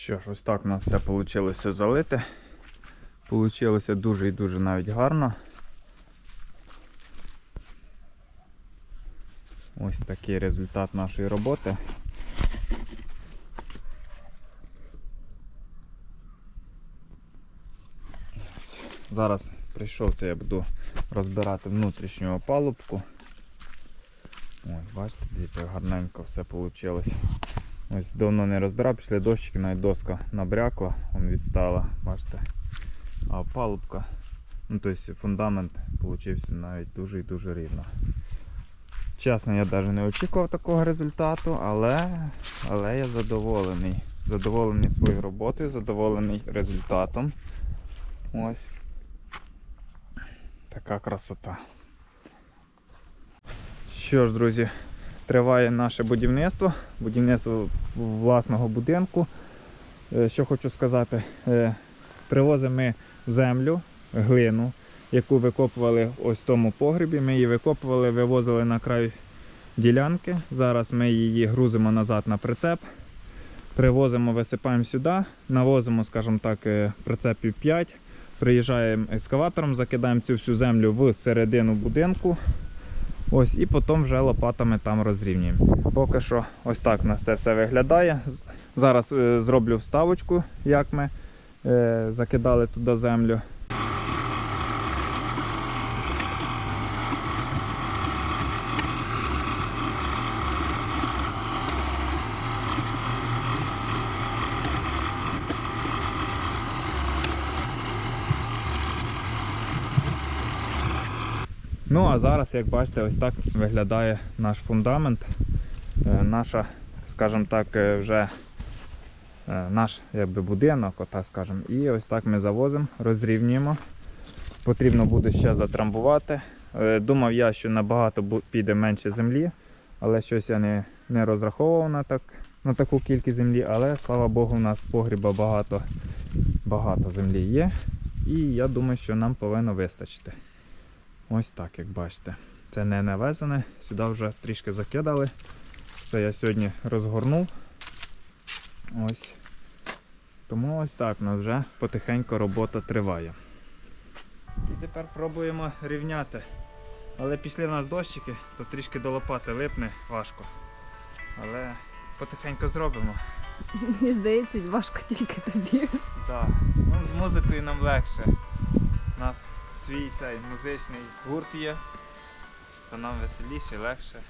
Що ж, ось так у нас все вийшло залити. Получилося дуже і дуже навіть гарно. Ось такий результат нашої роботи. Зараз прийшов це, я буду розбирати внутрішню опалубку. Ось, бачите, дивіться, гарненько все вийшло. Ось давно не розбирав, після дощики навіть доска набрякла, он відстала, бачите. А опалубка, ну тобто фундамент получився навіть дуже і дуже рівно. Чесно, я навіть не очікував такого результату, але, але я задоволений. Задоволений своєю роботою, задоволений результатом. Ось. Така красота. Що ж, друзі, триває наше будівництво, будівництво власного будинку. Е, Що хочу сказати, е, привозимо ми землю, глину, яку викопували ось в тому погребі. Ми її викопували, вивозили на край ділянки. Зараз ми її грузимо назад на прицеп. Привозимо, висипаємо сюди, навозимо, скажімо так, е, прицепів 5. Приїжджаємо ескаватором, закидаємо цю всю землю в середину будинку. Ось, і потім вже лопатами там розрівнюємо. Поки що ось так у нас це все виглядає. Зараз е, зроблю вставочку, як ми е, закидали туди землю. Ну а зараз, як бачите, ось так виглядає наш фундамент. Е, Наша, скажімо так, е, вже е, наш якби, будинок, отак скажемо. І ось так ми завозимо, розрівнюємо. Потрібно буде ще затрамбувати. Думав я, що набагато піде менше землі, але щось я не, не розраховував на, так, на таку кількість землі. Але слава Богу, у нас з погріба багато, багато землі є. І я думаю, що нам повинно вистачити. Ось так, як бачите. Це не навезене, сюди вже трішки закидали. Це я сьогодні розгорнув. Ось. Тому ось так у нас вже потихеньку робота триває. І тепер пробуємо рівняти. Але пішли в нас дощики, то трішки до лопати липне важко. Але потихеньку зробимо. Мені здається, важко тільки тобі. Так, ну з музикою нам легше. У нас свій цей музичний гурт є, то нам веселіше, легше.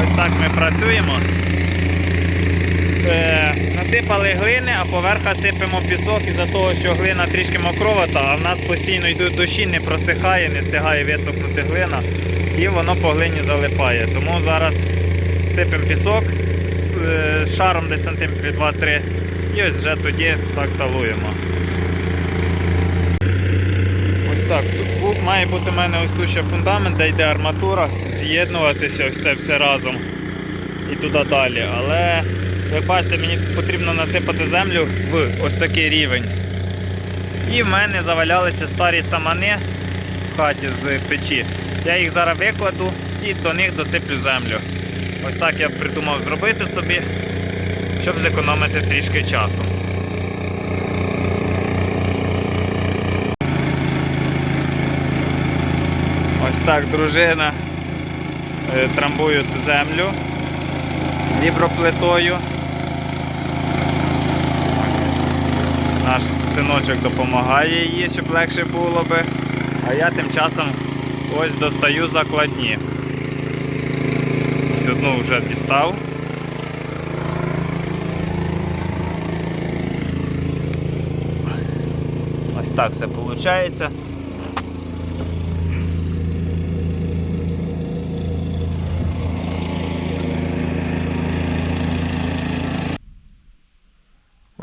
Ось так ми працюємо. Е, насипали глини, а поверха сипемо пісок із-за того, що глина трішки мокровата, а в нас постійно йдуть дощі, не просихає, не встигає висохнути глина і воно по глині залипає. Тому зараз сипемо пісок з е, шаром десь сантиметрів 2-3 і ось вже тоді так талуємо. Ось так. Тут має бути в мене ось тут ще фундамент, де йде арматура, з'єднуватися ось це все разом і туди далі. Але як бачите, мені потрібно насипати землю в ось такий рівень. І в мене завалялися старі самани в хаті з печі. Я їх зараз викладу і до них досиплю землю. Ось так я придумав зробити собі, щоб зекономити трішки часу. Ось так дружина е, трамбують землю віброплитою. Ось Наш синочок допомагає їй, щоб легше було би. А я тим часом ось достаю закладні. Ось одну вже дістав. Ось так все виходить.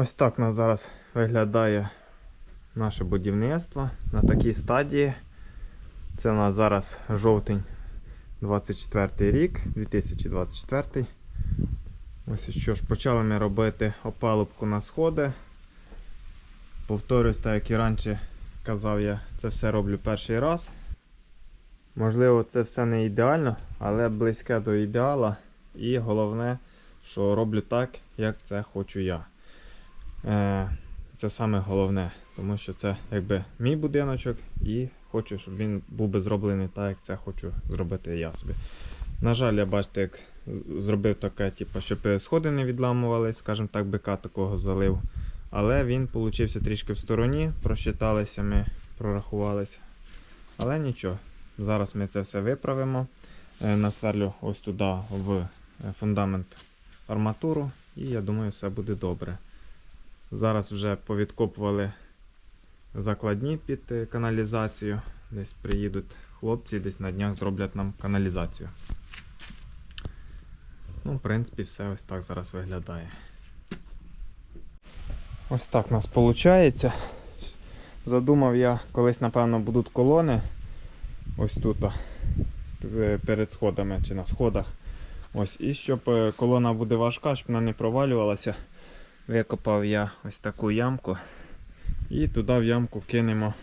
Ось так у нас зараз виглядає наше будівництво на такій стадії. Це у нас зараз жовтень 24 рік, 2024. Ось що ж, почали ми робити опалубку на сходи. Повторюсь, так як і раніше казав, я це все роблю перший раз. Можливо, це все не ідеально, але близьке до ідеала. І головне, що роблю так, як це хочу я. Е, це саме головне, тому що це якби мій будиночок і хочу, щоб він був би зроблений так, як це хочу зробити я собі. На жаль, я бачите, як зробив таке, типу, щоб сходи не відламувались, скажімо так, бика такого залив. Але він получився трішки в стороні, просчиталися ми, прорахувалися. Але нічого, зараз ми це все виправимо. Е, Насверлю ось туди в е, фундамент арматуру, і я думаю, все буде добре. Зараз вже повідкопували закладні під е, каналізацію. Десь приїдуть хлопці, десь на днях зроблять нам каналізацію. Ну, в принципі, все ось так зараз виглядає. Ось так у нас виходить. Задумав я, колись, напевно, будуть колони. Ось тут, е, перед сходами чи на сходах. Ось, і щоб е, колона буде важка, щоб вона не провалювалася, викопав я ось таку ямку. І туди в ямку кинемо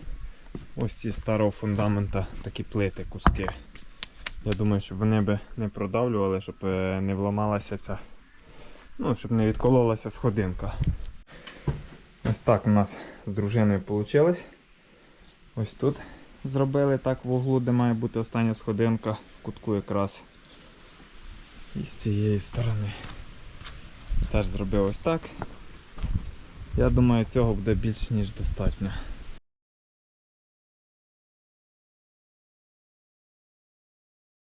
ось ці старого фундамента, такі плити, куски. Я думаю, щоб вони би не продавлювали, щоб е, не вламалася ця. Ну, щоб не відкололася сходинка. Ось так у нас з дружиною вийшло. Ось тут зробили так в углу, де має бути остання сходинка в кутку якраз. І з цієї сторони. Теж зробив ось так. Я думаю, цього буде більш ніж достатньо.